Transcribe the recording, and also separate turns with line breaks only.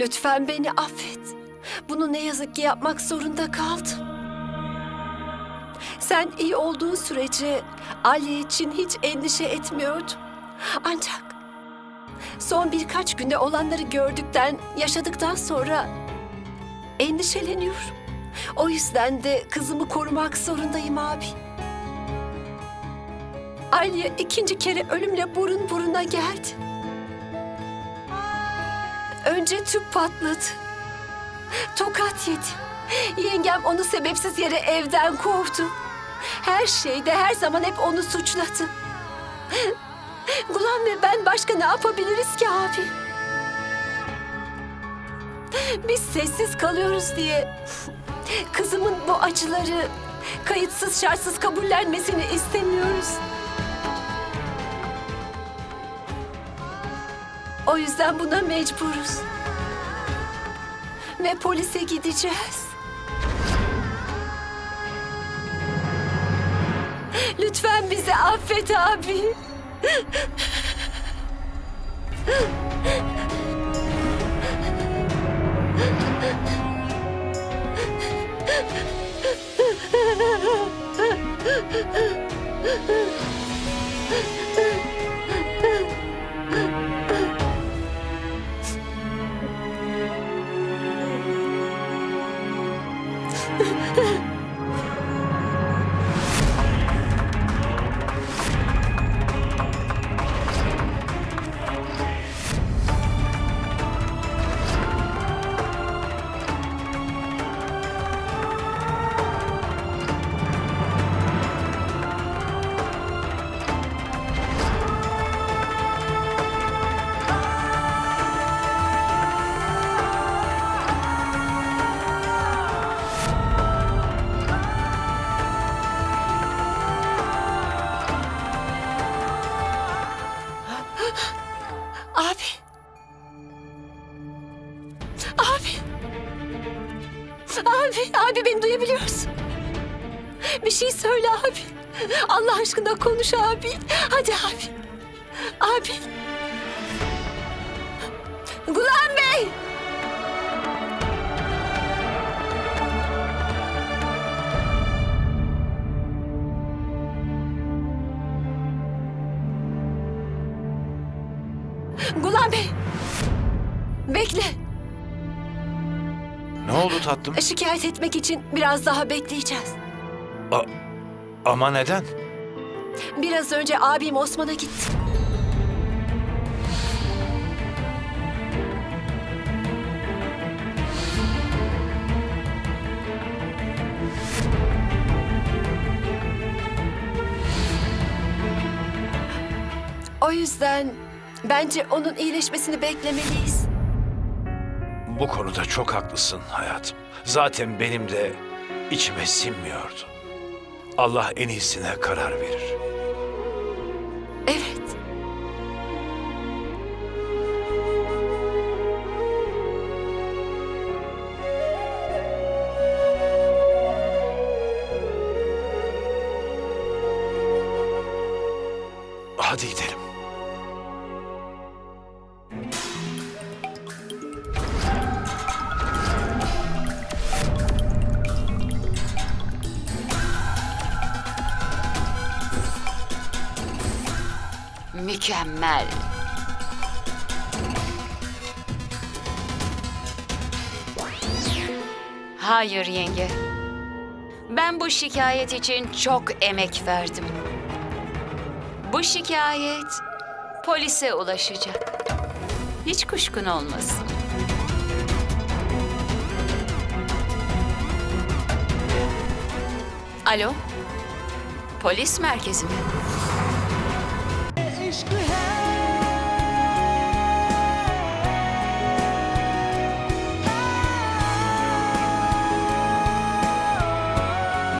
Lütfen beni affet. Bunu ne yazık ki yapmak zorunda kaldım. Sen iyi olduğun sürece Ali için hiç endişe etmiyordum. Ancak son birkaç günde olanları gördükten, yaşadıktan sonra endişeleniyorum. O yüzden de kızımı korumak zorundayım abi. Aliye ikinci kere ölümle burun buruna geldi. Önce tüp patladı. Tokat yedi. Yengem onu sebepsiz yere evden kovdu. Her şeyde her zaman hep onu suçladı. Gulan ve ben başka ne yapabiliriz ki abi? Biz sessiz kalıyoruz diye kızımın bu acıları kayıtsız şartsız kabullenmesini istemiyoruz. O yüzden buna mecburuz. Ve polise gideceğiz. Lütfen bizi affet abi. Abi. Abi. Abi, abi beni duyabiliyorsun. Bir şey söyle abi. Allah aşkına konuş abi. Hadi abi. Abi. Gulan Bey. Gulan Bey. Bekle.
Ne oldu tatlım?
Şikayet etmek için biraz daha bekleyeceğiz.
Ama neden?
Biraz önce abim Osman'a gitti. O yüzden bence onun iyileşmesini beklemeliyiz.
Bu konuda çok haklısın hayatım. Zaten benim de içime sinmiyordu. Allah en iyisine karar verir.
Evet.
Hadi gidelim.
Mükemmel. Hayır yenge. Ben bu şikayet için çok emek verdim. Bu şikayet polise ulaşacak. Hiç kuşkun olmasın. Alo? Polis merkezi mi?